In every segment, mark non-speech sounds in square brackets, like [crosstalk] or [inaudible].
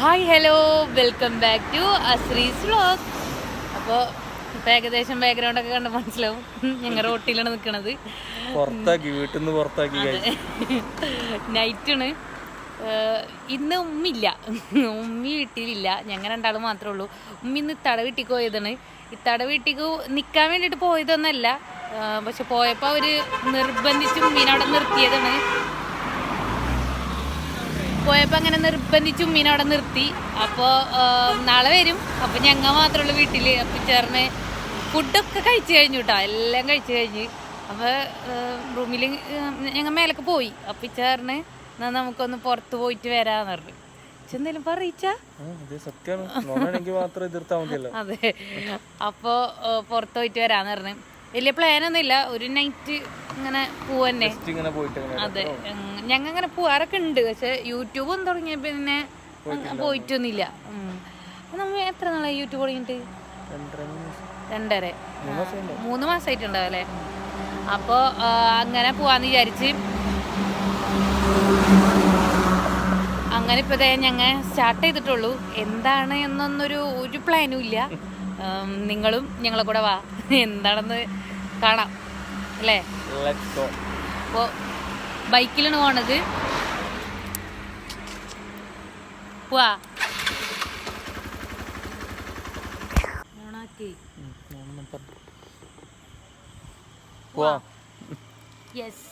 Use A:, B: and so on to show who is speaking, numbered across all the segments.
A: Hi hello welcome back to Ashree's vlog. അപ്പോൾ ഇപ്പം ഏകദേശം ബാക്ക്ഗ്രൗണ്ട് ഒക്കെ കണ്ട് മനസ്സിലാവും ഞങ്ങൾ റോട്ടിലാണ് നിൽക്കുന്നത്
B: പുറത്താക്കി വീട്ടിൽ നിന്ന് പുറത്താക്കി.
A: നൈറ്റാണ് ഇന്ന് ഉമ്മില്ല. ഉമ്മി വീട്ടിലില്ല. ഞങ്ങൾ രണ്ടാളും മാത്രമേ ഉള്ളൂ. ഉമ്മി ഇന്ന് ഇത്തട പോയതാണ്. ഇത്തട വീട്ടിലേക്ക് നിൽക്കാൻ വേണ്ടിയിട്ട് പോയതൊന്നല്ല. പക്ഷെ പോയപ്പോൾ അവർ നിർബന്ധിച്ച് ഉമ്മീനെ അവിടെ നിർത്തിയതാണ്. പോയപ്പോൾ അങ്ങനെ നിർബന്ധിച്ചു ഉമ്മീനെ അവിടെ നിർത്തി. അപ്പോൾ നാളെ വരും. അപ്പോൾ ഞങ്ങൾ മാത്രമുള്ള വീട്ടിൽ അപ്പം ചേർന്ന് ഫുഡൊക്കെ കഴിച്ചു കഴിഞ്ഞു കേട്ടോ എല്ലാം കഴിച്ചു കഴിഞ്ഞ്. അപ്പോൾ റൂമിൽ ഞങ്ങൾ മേലൊക്കെ പോയി. അപ്പം ചേർന്ന് എന്നാൽ നമുക്കൊന്ന് പുറത്ത് പോയിട്ട് വരാമെന്ന് പറഞ്ഞു. എന്തെങ്കിലും പറയിച്ചാ? അതെ. അപ്പോൾ പുറത്ത് പോയിട്ട് വരാന്ന് പറഞ്ഞു. വലിയ പ്ലാൻ ഒന്നുമില്ല ഒരു നൈറ്റ് ഇങ്ങനെ പോവന്നെ. അതെ. ഞങ്ങൾ അങ്ങനെ പോവാറൊക്കെ ഉണ്ട് പക്ഷെ യൂട്യൂബ് ഒന്നും തുടങ്ങിയ പിന്നെ പോയിട്ടൊന്നുമില്ല. നമ്മ എത്ര നാളായി യൂട്യൂബ് തുടങ്ങിയിട്ട്?
B: രണ്ടര മൂന്ന്?
A: മാസമായിട്ടുണ്ടാവും അല്ലേ അപ്പോൾ അങ്ങനെ പോവാന്ന് വിചാരിച്ച് അങ്ങനെ ഇപ്പോൾ ദേ ഞങ്ങൾ സ്റ്റാർട്ട് ചെയ്തിട്ടുള്ളൂ. എന്താണ് എന്നൊന്നൊരു ഒരു പ്ലാനും ഇല്ല. [laughs] നിങ്ങളും ഞങ്ങളെ കൂടെ വാ. എന്താണെന്ന് കാണാം. അല്ലേ. അപ്പോൾ ബൈക്കിലാണ് പോണത്. പോവാ. യെസ്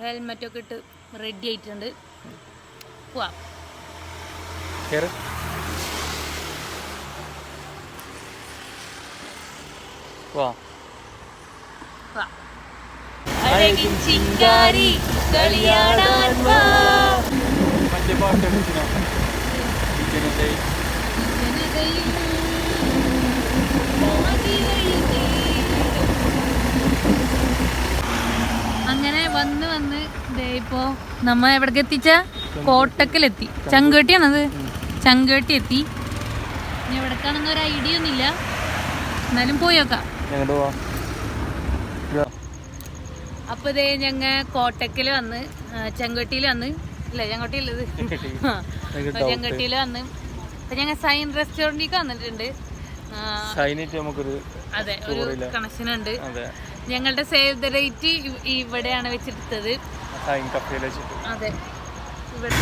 A: ഹെൽമെറ്റൊക്കെ ഇട്ട് റെഡി ആയിട്ടുണ്ട്. പോവാ.
B: പോവാ
A: അഴകിൻ ചിങ്കാരി കളിയാടാൻ വാ
B: മറ്റേ പാട്ട് ഇതിന്റെ
A: ജനതയിൽ അങ്ങനെ വന്ന് വന്ന് ദേ ഇപ്പോ നമ്മ എവിടേക്ക് എത്തിച്ച? കോട്ടക്കലെത്തി. ചങ്കേട്ടിയാണത് ചങ്കേട്ടി എത്തി. ഇനി എവിടേക്കാണെന്ന് ഒരു ഐഡിയ ഒന്നുമില്ല. എന്നാലും പോയോക്കാം
B: ഞങ്ങോട്ട് പോവാം.
A: അപ്പൊ ഇതേ ഞങ്ങ കോട്ടക്കിൽ വന്ന് ചെങ്കട്ടിയിൽ വന്ന്. ഇല്ല ചെങ്കട്ടിയില്ലത് [laughs] ചെങ്കട്ടിയിൽ വന്ന്. അപ്പൊ ഞങ്ങൾ സൈൻ റെസ്റ്റോറന്റിലേക്ക് വന്നിട്ടുണ്ട്. അതെ ഒരു കണക്ഷൻ ഉണ്ട്. ഞങ്ങളുടെ സേവ് ദ ഡേറ്റ് ഇവിടെയാണ് വെച്ചെടുത്തത് അതെ. ഇവിടെ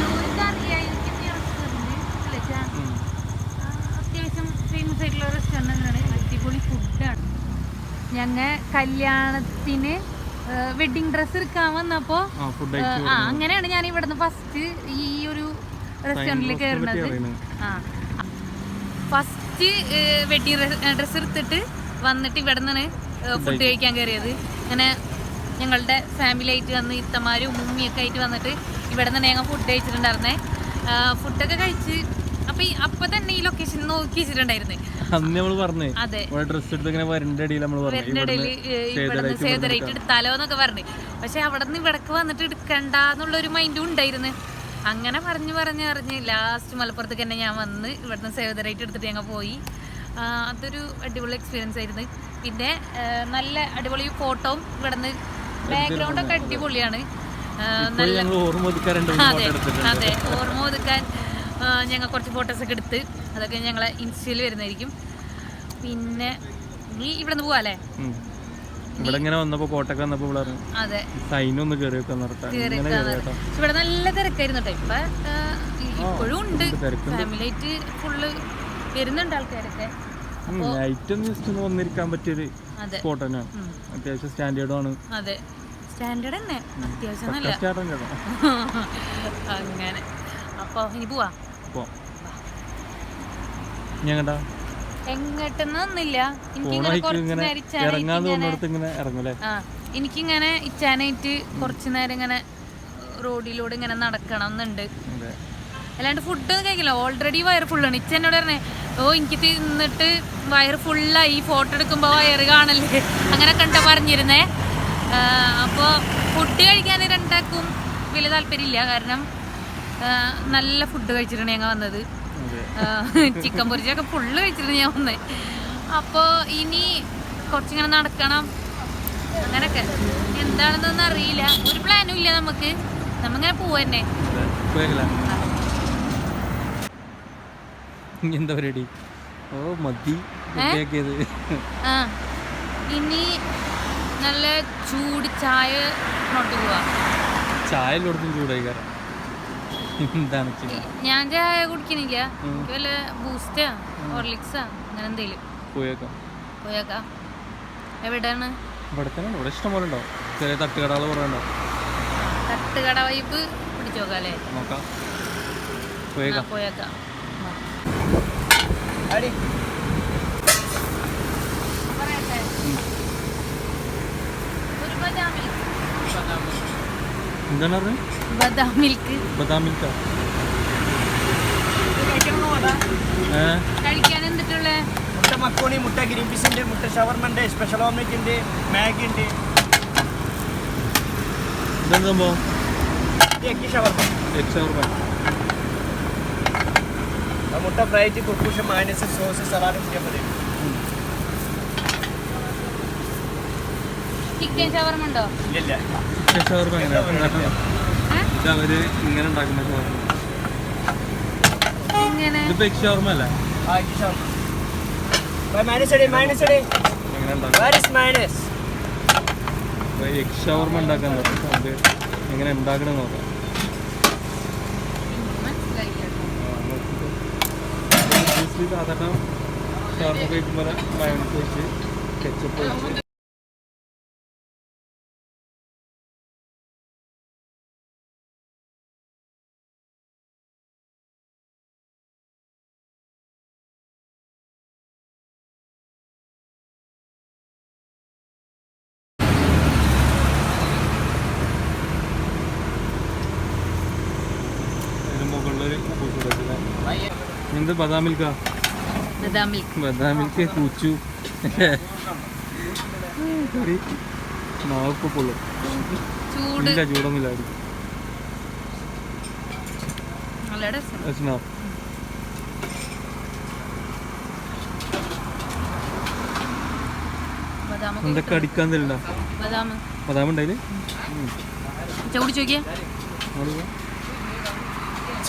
A: ഇവർക്ക് അറിയായിരിക്കും ഈ restaurant. അല്ലേ ചാ?
B: ഉം.
A: ആ, അത്യാവശ്യം ഫേമസ് ആയിട്ടുള്ള റെസ്റ്റോറന്റ് ആണ് അടിപൊളി ഫുഡാണ് ഞങ്ങൾ കല്യാണത്തിന് വെഡിങ് ഡ്രസ്സ് എടുക്കാൻ വന്നപ്പോ
B: ആ
A: അങ്ങനെയാണ് ഞാൻ ഇവിടുന്ന് ഫസ്റ്റ് ഈ ഒരു റെസ്റ്റോറന്റിൽ കയറുന്നത് ആ. ഫസ്റ്റ് വെഡിങ് ഡ്രസ്സ് എടുത്തിട്ട് വന്നിട്ട് ഇവിടെ നിന്നാണ് ഫുഡ് കഴിക്കാൻ കയറിയത് അങ്ങനെ ഞങ്ങളുടെ ഫാമിലി ആയിട്ട് വന്ന് ഇത്തമാരും ഉമ്മിയൊക്കെ ആയിട്ട് വന്നിട്ട് ഇവിടെ നിന്ന് ഞങ്ങൾ ഫുഡ് കഴിച്ചിട്ടുണ്ടായിരുന്നേ. ഫുഡൊക്കെ കഴിച്ച് അപ്പം ഈ അപ്പം തന്നെ ഈ ലൊക്കേഷൻ നോക്കി വെച്ചിട്ടുണ്ടായിരുന്നേ
B: അന്ന് നമ്മൾ പറഞ്ഞേ ഡ്രസ് എടുത്ത് ഇങ്ങനെ വരണ്ട അടിയിൽ നമ്മൾ പറഞ്ഞു
A: എടുത്താലോ എന്നൊക്കെ പറഞ്ഞു. പക്ഷെ അവിടെ നിന്ന് ഇവിടക്ക് വന്നിട്ട് എടുക്കണ്ട എന്നുള്ളൊരു മൈൻഡും ഉണ്ടായിരുന്നു. അങ്ങനെ പറഞ്ഞു പറഞ്ഞ് പറഞ്ഞ് ലാസ്റ്റ് മലപ്പുറത്തേക്ക് തന്നെ ഞാൻ വന്ന് ഇവിടുന്ന് സേവതരായിട്ട് എടുത്തിട്ട് ഞങ്ങൾ പോയി. അതൊരു അടിപൊളി എക്സ്പീരിയൻസ് ആയിരുന്നു. പിന്നെ നല്ല അടിപൊളി ഫോട്ടോയും ഇവിടുന്ന് ബാക്ക്ഗ്രൗണ്ട് ഒക്കെ അടിപൊളിയാണ്. നല്ല അതെ ഓർമ്മ ഒതുക്കാൻ. ഞങ്ങൾ കുറച്ച് ഫോട്ടോസൊക്കെ എടുത്ത് അതൊക്കെ ഞങ്ങളെ ഇൻസ്റ്റയിൽ വരുന്നതായിരിക്കും. പിന്നെ നീ ഇവിടെ നിന്ന് പോവാല്ലേ
B: ഇവിടെ ഇങ്ങനെ വന്നപ്പോ കോട്ടക്ക് വന്നപ്പോ
A: അതെ.
B: സൈൻ ഒന്ന്
A: കേറി ഇവിടെ നല്ല തിരക്കായിരുന്നു ഇപ്പൊ ഇപ്പോഴും ഉണ്ട്. ഫാമിലിയായിട്ട് ഫുള്ള് വരുന്നുണ്ട് ആൾക്കാരൊക്കെ.
B: നൈറ്റ് ജസ്റ്റ് ഒന്ന് വന്നിരിക്കാൻ പറ്റിയൊരു സ്പോട്ട് തന്നെയാണ് അത്യാവശ്യം സ്റ്റാൻഡേർഡും ആണ്.
A: അതെ. സ്റ്റാൻഡേർഡ് തന്നെ. അത്യാവശ്യം നല്ല [laughs] അങ്ങനെ. അപ്പൊ ഇനി പോവാ? എനിക്കിങ്ങനെ കുറച്ച് നേരം ഇച്ചാനായിട്ട്
B: ഇറങ്ങാന്ന്
A: ഇങ്ങനെ
B: തോന്നിടത്ത് ഇങ്ങനെ ഇറങ്ങൂലേ?
A: ആ എനിക്കിങ്ങനെ ഇച്ചാനായിട്ട് കുറച്ച് നേരം ഇങ്ങനെ റോഡിലൂടെ ഇങ്ങനെ നടക്കണം എന്നുണ്ട് അല്ലാണ്ട് ഫുഡൊന്നും കഴിക്കില്ല. ഓൾറെഡി വയർ ഫുള്ളാണ് ഇച്ച എന്നോട് പറഞ്ഞേ ഓ എനിക്ക് തിന്നിട്ട് വയറ് ഫുള്ളായി ഫോട്ടോ എടുക്കുമ്പോൾ വയറ് കാണല്ലേ? അങ്ങനെ കണ്ട പറഞ്ഞിരുന്നേ. അപ്പോൾ ഫുഡ് കഴിക്കാൻ രണ്ടാക്കും വലിയ താല്പര്യമില്ല. കാരണം നല്ല ഫുഡ് കഴിച്ചിട്ടാണ് ഞങ്ങൾ വന്നത്. ചിക്കൻ പൊരിച്ചൊക്കെ ഫുള്ള് കഴിച്ചിരുന്നു ഞാൻ ഒന്ന്. അപ്പോൾ ഇനി കുറച്ചിങ്ങനെ നടക്കണം. അങ്ങനൊക്കെ എന്താണെന്നൊന്നും അറിയില്ല. ഒരു പ്ലാനും ഇല്ല നമുക്ക്. നമ്മങ്ങനെ പോവന്നെ.
B: എന്താ പരിപാടി? ഓ മതി.
A: ഇനി നല്ല ചൂട് ചായ നോട്ട് പോവാ
B: ചായ ചൂടായി ചെയ്യുക
A: ഞാൻ ചായ കുടിക്കണില്ല. എനിക്ക് വല്ല ബൂസ്റ്റാ ഹോർലിക്സാ അങ്ങനെ എന്തേലും.
B: പോയേക്കാം.
A: പോയേക്കാം. എവിടെയാണ്
B: ഇവിടെ തന്നെ. ഇവിടെ ഇഷ്ടംപോലെ ഉണ്ടാവും. ചെറിയ തട്ടുകടകൾ കുറേ ഉണ്ടാവും.
A: തട്ടുകട വൈബ് പിടിച്ചോക്കാം അല്ലേ?
B: നോക്കാം. പോയേക്കാം.
A: പോയേക്കാം.
C: അടി.
B: എന്താണ് പറഞ്ഞത്?
A: ബദാം മിൽക്ക്.
B: ബദാം മിൽക്കാ?
A: കഴിക്കാൻ എന്തിട്ടുള്ളേ?
C: മുട്ട മക്കോണി മുട്ട ഗ്രീൻ പീസ് ഉണ്ട് മുട്ട ഷവർമ ഉണ്ട് സ്പെഷ്യൽ ഓംലെറ്റ് ഉണ്ട് മാഗി ഉണ്ട്
B: ഇതെന്ത് സംഭവം?
C: എഗ് ഷവർമ
B: എക്സ് ഓർമ്മ
C: ആ മുട്ട ഫ്രൈ കുർക്കൂഷ മൈനസ് സോസ് സലാഡ് ചെയ്യാൻ മതി.
A: ചിക്കൻ ഷവർമ ഉണ്ടോ?
C: ഇല്ല
A: ഏ?
B: ഇത് അവർ ഇങ്ങനെ ഉണ്ടാക്കുന്ന ഷോർമ
A: ഇങ്ങനെ.
B: ഇതിപ്പോ എക്സ് ഓർമ്മ അല്ലേ?
C: എഗ് ഷവർമ
B: എങ്ങനെ ഉണ്ടാക്കാൻ നോക്കാം. അത് എങ്ങനെ ഉണ്ടാക്കണം നോക്കാം. സാധാരണ ഷവർമ്മ കഴിക്കുമ്പോൾ മയോണൈസ് വെച്ച് കെച്ചപ്പ് വെച്ച് എന്ത് ബദാം മിൽക്കാ
A: ബദാം മിൽക്ക്
B: കൂച്ചു നാവിപ്പോ പൊള്ളും. ഇല്ല രസമാ
A: ബദാം
B: എന്തൊക്കെ അടിക്കാൻ തരണ്ട?
A: ബദാം ഉണ്ടായില്ലേ നോക്കിയേ.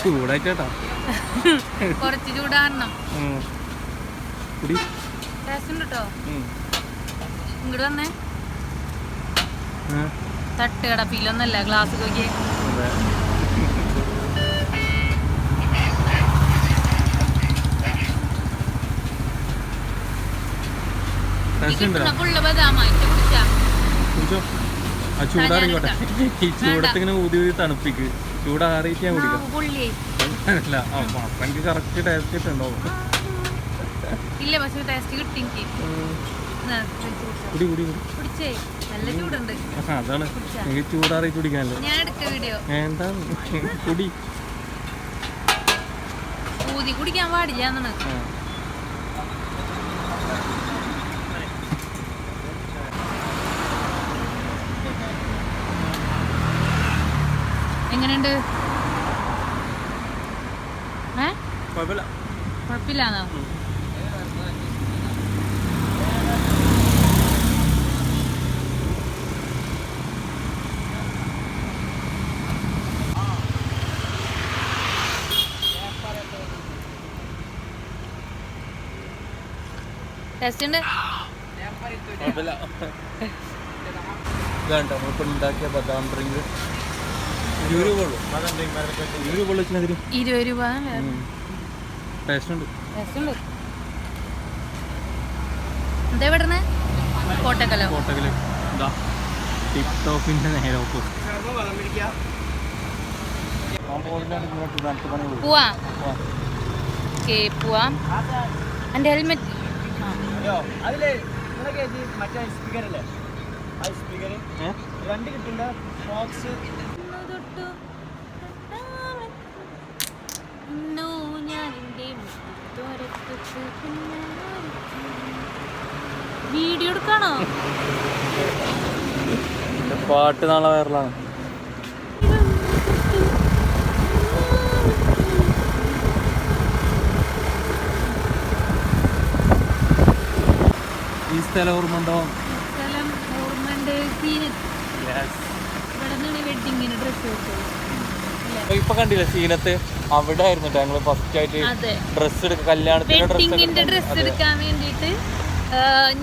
B: ചൂടായിട്ടാ.
A: കുറച്ച് ചൂടാറണം
B: കുടി.
A: ടേസ്റ്റ് ഉണ്ട് കേട്ടോ ഇങ്ങോട്ട് വന്നേ ഗ്ലാസ് നോക്കിയേ
B: ചൂടാറിക്കോട്ടെ ഈ ചൂടത്തിങ്ങനെ ഊതി ഊതി തണുപ്പിക്ക്. ചൂടാറിയിട്ട് ഞാൻ കുടിക്കാം. അല്ല എനിക്ക് കറക്റ്റ് ടേസ്റ്റ് കിട്ടുണ്ടോ
A: ഇല്ല പക്ഷെ ടേസ്റ്റ് കിട്ടി.
B: കുടി കുടി കുടി.
A: നല്ല ചൂടുണ്ട്.
B: അതാണ്. എനിക്ക് ചൂടാറിയിട്ട് കുടിക്കാനല്ലോ.
A: ഞാൻ എടുത്ത വീഡിയോ
B: എന്താ കുടി.
A: ഊതി കുടിക്കാൻ പാടില്ല എന്നാണ്. എങ്ങനെയുണ്ട്? ഏ?
B: കുഴപ്പമില്ല.
A: കുഴപ്പമില്ലാന്നോ? ടേസ്റ്റ് ഉണ്ട്
B: നമ്മളിപ്പോൾ ഉണ്ടാക്കിയ ബദാം ഡ്രിങ്ക്. ഇരുപത് രൂപ
A: എന്താ വിടണേ കോട്ടക്കലോ?
B: കോട്ടകൽ ഇതാ ടിപ് ടോപ്പിന്റെ നേരെ
A: പോവാ? ഓക്കെ പോവാം. എന്റെ ഹെൽമെറ്റ്.
C: അയ്യോ അതിൽ മറ്റേ സ്പീക്കർ അല്ലേ ആ സ്പീക്കർ. രണ്ട് കിട്ടുന്ന ബോക്സ്
A: വീഡിയോ എടുക്കാണോ?
B: പാട്ട് നാളെ വൈറലാണ്. ഈ സ്ഥലം ഓർമ്മ ഉണ്ടോ
A: സ്ഥലം ഓർമ്മണ്ട് സീന്. ഇവിടെ വെഡിങ്ങിന് ഡ്രസ്സ്
B: അപ്പൊ ഇപ്പൊ കണ്ടില്ലേ സീനത്ത് അവിടെ ആയിരുന്നു ഞങ്ങൾ ഫസ്റ്റ് ആയിട്ട്
A: ഡ്രസ്
B: ഡ്രസ്സ് എടുക്ക കല്യാണത്തിന്റെ
A: വെഡിങ്ങിന്റെ
B: ഡ്രസ്സ്
A: എടുക്കാൻ വേണ്ടിയിട്ട്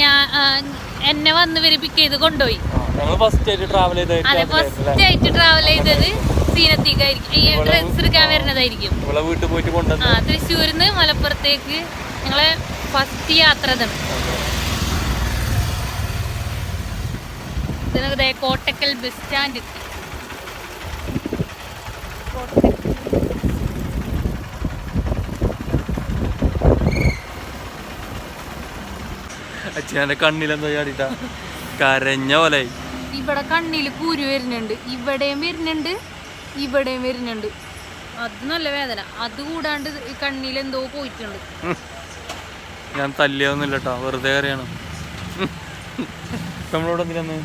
A: ഞാൻ എന്നെ വന്ന് ഇവർ പിക്ക് ചെയ്ത് കൊണ്ടുപോയി.
B: ഞങ്ങൾ ഫസ്റ്റ് ആയിട്ട് ട്രാവൽ
A: അതെ ഫസ്റ്റ് ആയിട്ട് ട്രാവൽ ചെയ്തത് സീനത്തേക്കായിരിക്കും ഈ ഡ്രസ്സ് എടുക്കാൻ വരുന്നതായിരിക്കും.
B: ഇവിടെ വീട്ടിൽ പോയിട്ട് കൊണ്ടുവന്നു.
A: ആ തൃശ്ശൂരിന്ന് മലപ്പുറത്തേക്ക് ഞങ്ങളെ ഫസ്റ്റ് യാത്ര ഇതാണ് കോട്ടക്കൽ ബസ് സ്റ്റാൻഡ്
B: അച്ഛന്റെ കണ്ണിലെന്തോ ചാടിട്ടാ കരഞ്ഞ പോലെ
A: ഇവിടെ കണ്ണിൽ കൂരു വരുന്നുണ്ട്. ഇവിടെയും വരുന്നുണ്ട്. ഇവിടെയും വരുന്നുണ്ട്. അത് നല്ല വേദന. അത് കൂടാണ്ട് കണ്ണിൽ എന്തോ പോയിട്ടുണ്ട്.
B: ഞാൻ തല്ലിയൊന്നുമില്ല കേട്ടോ വെറുതെ കറിയാണ് നമ്മളോട് എന്തിനാന്ന്?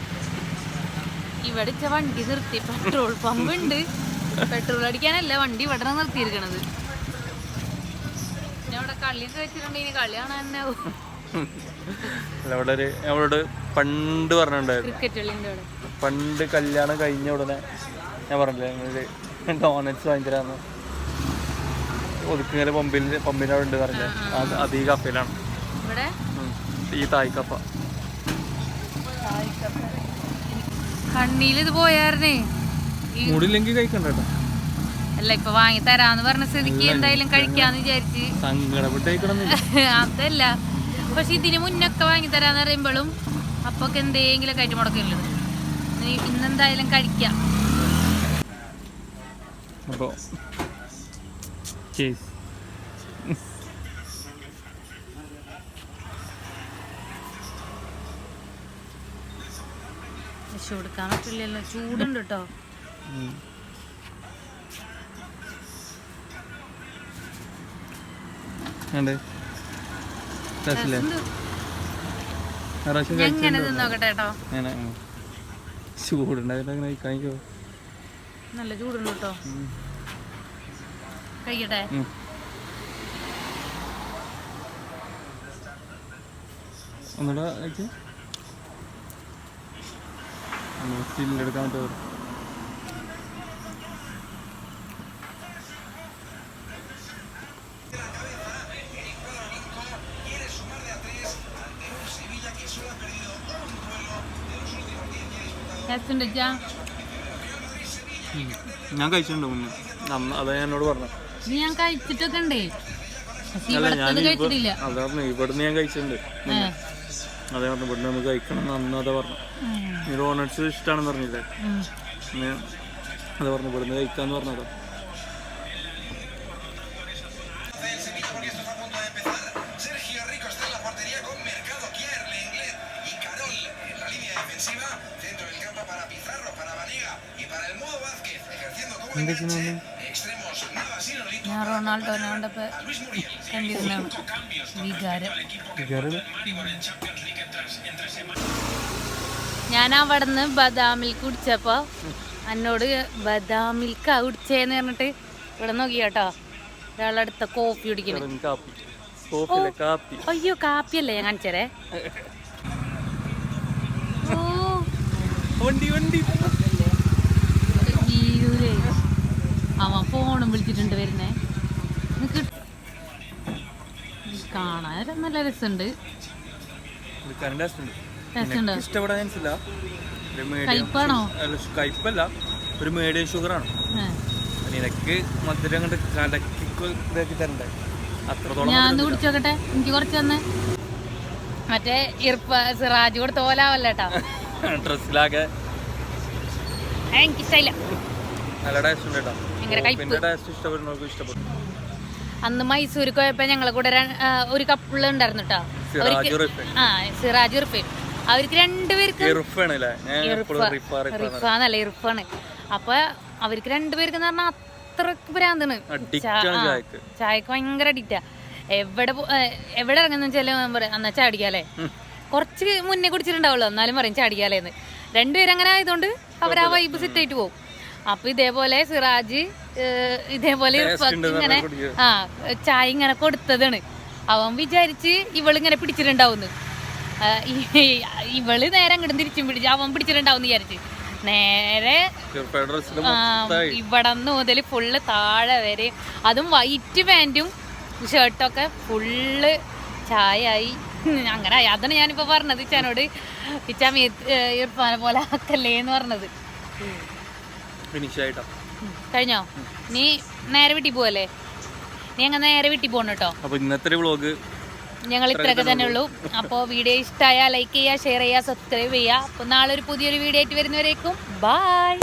A: ഇവിടെ ഇച്ച വണ്ടി നിർത്തി. പെട്രോൾ പമ്പ് ഉണ്ട്. പെട്രോൾ അടിക്കാനല്ല വണ്ടി ഇവിടെ നിർത്തിയിരിക്കണത്. ഞാൻ ഇവിടെ കളിയൊക്കെ വെച്ചിട്ടുണ്ടെങ്കിൽ കളി കാണാൻ തന്നെ
B: അവിടെ ഒരു അവളോട് പണ്ട് പറഞ്ഞിട്ടുണ്ടായിരുന്നു. പണ്ട് കല്യാണം കഴിഞ്ഞ ഉടനെ ഞാൻ പറഞ്ഞില്ലേ ഞങ്ങൾ ഡോണറ്റ്സ് വാങ്ങിത്തരാന്ന് ഒതുക്കിങ്ങനെ പമ്പിൽ പമ്പിന്റെ അവിടെ ഉണ്ട് പറഞ്ഞില്ലേ അത് അതീ കപ്പയിലാണ്. ഈ തായ് കപ്പ
A: കണ്ണിയിൽ ഇത് പോയായിരുന്നേ.
B: മൂടില്ലെങ്കിൽ കഴിക്കണ്ട
A: അല്ല ഇപ്പൊ വാങ്ങി തരാന്ന് പറഞ്ഞ സ്ഥിതിക്ക് എന്തായാലും കഴിക്കാന്ന് വിചാരിച്ച്. [laughs] അതല്ല. പക്ഷെ ഇതിന് മുന്നൊക്കെ വാങ്ങി തരാന്ന് പറയുമ്പോഴും അപ്പൊക്കെ എന്തെങ്കിലും കയറ്റി മുടക്കുള്ളത് ഇന്നെന്തായാലും കഴിക്കാം.
B: അപ്പോൾ ചേസ്
A: പക്ഷെ കൊടുക്കാൻ പറ്റില്ലല്ലോ. ചൂടുണ്ട് കേട്ടോ.
B: ഉണ്ട് രസമില്ലേ പ്രാവശ്യം
A: ഞാൻ ഇങ്ങനെ
B: കഴിച്ചിട്ടുണ്ടോ?
A: തിന്നോക്കട്ടെ കേട്ടോ
B: അങ്ങനെ ഉം. ചൂടുണ്ടായിട്ട്
A: നല്ല ചൂടുണ്ട് കേട്ടോ. കഴിക്കട്ടെ?
B: ഒന്നുകൂടെ എടുക്കാൻ പറ്റുമോ? ഞാൻ കഴിച്ചിട്ടുണ്ട് മുന്നേ അതാ ഞാൻ എന്നോട് പറഞ്ഞു.
A: നീ ഞാൻ കഴിച്ചിട്ടൊക്കെ ഉണ്ടേ?
B: ഇവിടുന്ന് ഞാൻ കഴിച്ചിട്ടുണ്ട് അതെ പറഞ്ഞു ഇവിടുന്ന് നമുക്ക് കഴിക്കണം അന്ന് അതാ പറഞ്ഞു.
A: നീ
B: ഡോണട്സ് ഡോണറ്റ്സ് ഇഷ്ടമാണെന്ന് പറഞ്ഞില്ലേ? അത് പറഞ്ഞു ഇവിടുന്ന് കഴിക്കാന്ന് പറഞ്ഞതാ.
D: Y Nolito.
A: ഞാൻ റൊണാൾഡോനെ കണ്ടപ്പോ
D: Luis Muriel.
A: കണ്ടിരുന്നാണ് വികാരം? ഞാൻ അവിടുന്ന് ബദാം മിൽക്ക് കുടിച്ചപ്പോ എന്നോട് ബദാം മിൽക്കാ കുടിച്ചേന്ന് പറഞ്ഞിട്ട് ഇവിടെ നോക്കി കേട്ടോ ഒരാളടുത്ത
B: കോപ്പി. കുടിക്കണം
A: അയ്യോ കാപ്പിയല്ലേ ഞാൻ കാണിച്ചേരേ? ഓ.
B: വണ്ടി വണ്ടി.
A: അവൻ ഫോണും വിളിച്ചിട്ടുണ്ട് വരുന്നേ. കാണാൻ നല്ല രസമുണ്ട്.
B: ഇഷ്ടപ്പെടാൻ മനസ്സില്ല ഒരു മീഡിയം ഷുഗറാണ്
A: ആണ്?
B: നിനക്ക് മധുരം കണ്ട് കലക്കി ഇതാക്കി തരണ്ടേ? അത്രത്തോളം
A: ഞാൻ കുടിച്ചോക്കട്ടെ എനിക്ക് കുറച്ച് തന്നെ. മറ്റേ ഇർപ്പ സിറാജ് കൊടുത്ത പോലാവല്ലേട്ടാ [laughs]
B: ഡ്രസ്സിലാകെ
A: എനിക്കിഷ്ടമില്ല.
B: നല്ല ടേസ്റ്റ് ഉണ്ട് കേട്ടോ
A: ഭയങ്കര
B: ഇഷ്ടപ്പെടും
A: അന്ന് മൈസൂർ പോയപ്പോ ഞങ്ങളെ കൂടെ ഒരു കപ്പിൾ ഉണ്ടായിരുന്നു കേട്ടോ ആ സിറാജ് ഇർഫയും അവർക്ക് രണ്ടുപേർക്ക്
B: ഇറുഫാണ്
A: റിഫാന്നല്ല ഇർഫാണ്. അപ്പൊ അവർക്ക് രണ്ടുപേർക്ക് എന്ന് പറഞ്ഞാൽ അത്രയ്ക്ക് ഭ്രാന്താണ്.
B: ചായക്ക്.
A: ഭയങ്കര അഡിക്റ്റാ എവിടെ എവിടെ ഇറങ്ങുന്ന വെച്ചാൽ അന്നാ എന്നാ ചാടിക്കാലേ കുറച്ച് മുന്നേ കുടിച്ചിട്ടുണ്ടാവുള്ളൂ എന്നാലും പറയും ചാടിക്കാലേന്ന്. രണ്ടുപേരും അങ്ങനെ ആയതുകൊണ്ട് അവർ ആ വൈബ് സെറ്റ് ആയിട്ട് പോകും അപ്പൊ ഇതേപോലെ സിറാജ് ഇതേപോലെ ഇങ്ങനെ ആ ചായ ഇങ്ങനെ കൊടുത്തതാണ്. അവൻ വിചാരിച്ച് ഇവളിങ്ങനെ പിടിച്ചിട്ടുണ്ടാവുന്നു. ഇവൾ നേരെ അങ്ങോട്ട് തിരിച്ചും പിടിച്ച് അവൻ പിടിച്ചിട്ടുണ്ടാവും വിചാരിച്ച്. നേരെ ഇവിടെ മുതൽ ഫുള്ള് താഴെ വരെ. അതും വൈറ്റ് പാന്റും ഷർട്ടൊക്കെ ഫുള്ള് ചായയായി. അങ്ങനെ. അതാണ് ഞാനിപ്പോ പറഞ്ഞത് ഇച്ചാനോട്. ഇച്ചാമി ഇർഫാനെ പോലെ ആക്കല്ലേ എന്ന് പറഞ്ഞത്.
B: ഫിനിഷ് ആയിട്ടോ.
A: കഴിഞ്ഞോ? നീ നേരെ വീട്ടിൽ പോവല്ലേ? നീ അങ്ങനെ നേരെ വീട്ടിൽ പോകണം കേട്ടോ.
B: അപ്പൊ ഇന്നത്തെ വ്ളോഗ്
A: ഞങ്ങൾ ഇത്രയൊക്കെ തന്നെ ഉള്ളൂ അപ്പോൾ വീഡിയോ ഇഷ്ടമായാൽ ലൈക്ക് ചെയ്യുക ഷെയർ ചെയ്യുക സബ്സ്ക്രൈബ് ചെയ്യുക അപ്പോൾ നാളെ ഒരു പുതിയൊരു വീഡിയോ ആയിട്ട് വരുന്നവരേക്കും. ബായ്